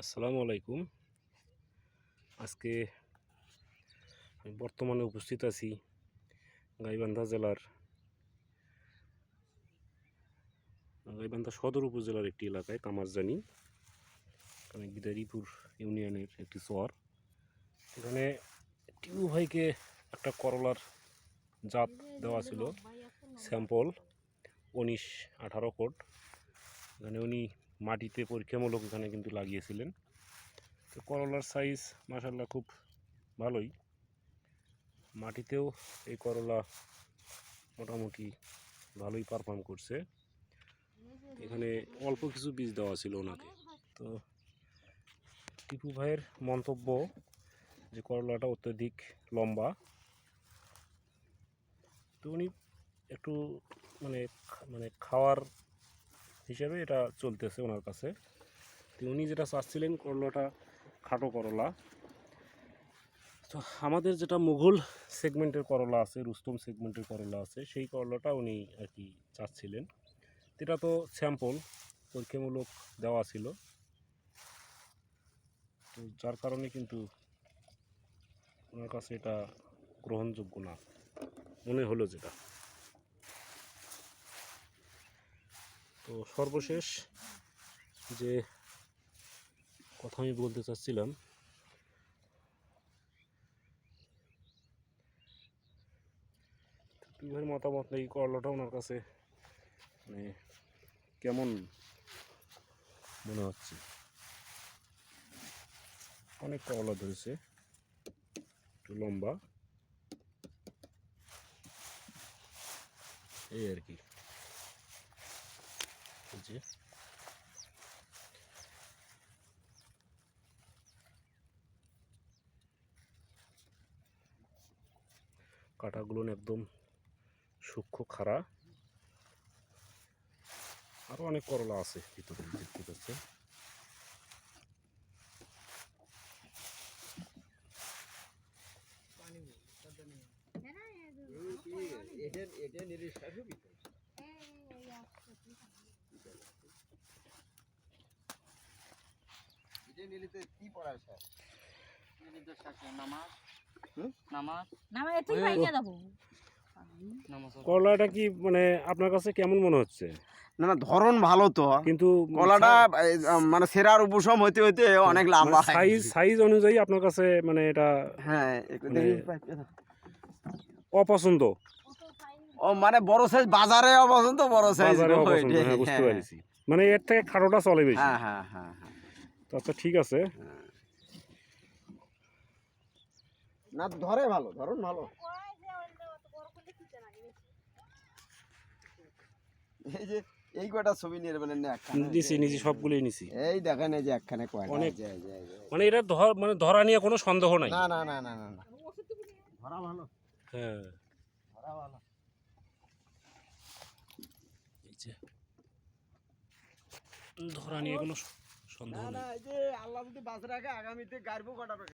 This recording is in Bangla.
আসসালামু আলাইকুম। আজকে আমি বর্তমানে উপস্থিত আছি গাইবান্ধা জেলার, গাইবান্ধা সদর উপজেলার একটি এলাকায়, কামারজানি। এখানে গিদারিপুর ইউনিয়নের একটি চর। এখানে টিউ ভাইকে একটা করলার জাত দেওয়া ছিল, স্যাম্পল, উনিশ আঠারো কোট। এখানে উনি মাটিতে পরীক্ষামূলক এখানে কিন্তু লাগিয়েছিলেন। তো করলার সাইজ মাসাল্লাহ খুব ভালোই। মাটিতেও এই করলা মোটামুটি ভালোই পারফর্ম করছে। এখানে অল্প কিছু বীজ দেওয়া ছিল ওনাকে। তো টিপু ভাইয়ের মন্তব্য যে করলাটা অত্যধিক লম্বা। তো উনি একটু মানে মানে খাওয়ার হিসেবে এটা চলতেছে ওনার কাছে। তো উনি যেটা চাচ্ছিলেন করলাটা খাটো করলা। তো আমাদের যেটা মুঘল সেগমেন্টের করলা আছে, রুস্তম সেগমেন্টের করলা আছে, সেই করলাটা উনি আর কি চাচ্ছিলেন। এটা তো স্যাম্পল, পরীক্ষামূলক দেওয়া ছিল। তো যার কারণে কিন্তু ওনার কাছে এটা গ্রহণযোগ্য না। মনে হলো যেটা। তো সর্বশেষ যে কথা আমি বলতে চাচ্ছিলাম ভাইয়ের মতামত নেই করলাটা ওনার কাছে? মানে কেমন মনে হচ্ছে? অনেক করলা ধরেছে, একটু লম্বা। এই আর কি। যে। কাঁটাগুলো একদম সূক্ষ্ম খাড়া। আরও অনেক করলা আছে ভিতরে দেখতে পাচ্ছেন। নামা এতুই পাইয়া যাব। করলাটা কি মানে আপনার কাছে কেমন মনে হচ্ছে? না না ধরন ভালো তো। কিন্তু কলাটা মানে সেরার উপশম হইতে হইতে অনেক লম্বা হয়। সাইজ সাইজ অনুযায়ী আপনার কাছে মানে এটা হ্যাঁ একটু মানে-। অপছন্দ? ও মানে বড় সাইজ বাজারে অপছন্দ বড় সাইজ হ্যাঁ বুঝতে পারছি। মানে এর থেকে খাটোটা চলে বেশি। হ্যাঁ হ্যাঁ হ্যাঁ হ্যাঁ। তো আচ্ছা ঠিক আছে। না ধরে ভালো ধরুন ভালো। এই যে এই কয়টা ছবি নিয়ে মানে না একখানে নিছি নিছি সবগুলোই নিছি। এই দেখেন এই যে একখানে কয়টা অনেক। মানে এটা ধর মানে ধরা নিয়ে কোনো সন্দেহ নাই। না না না না না না। ধরা ভালো। হ্যাঁ। ধরা ভালো। ধরা নিয়ে কোনো সন্দেহ না এই যে আল্লাহ যদি বাঁচ রাখে আগামীতে গাড়বো কটা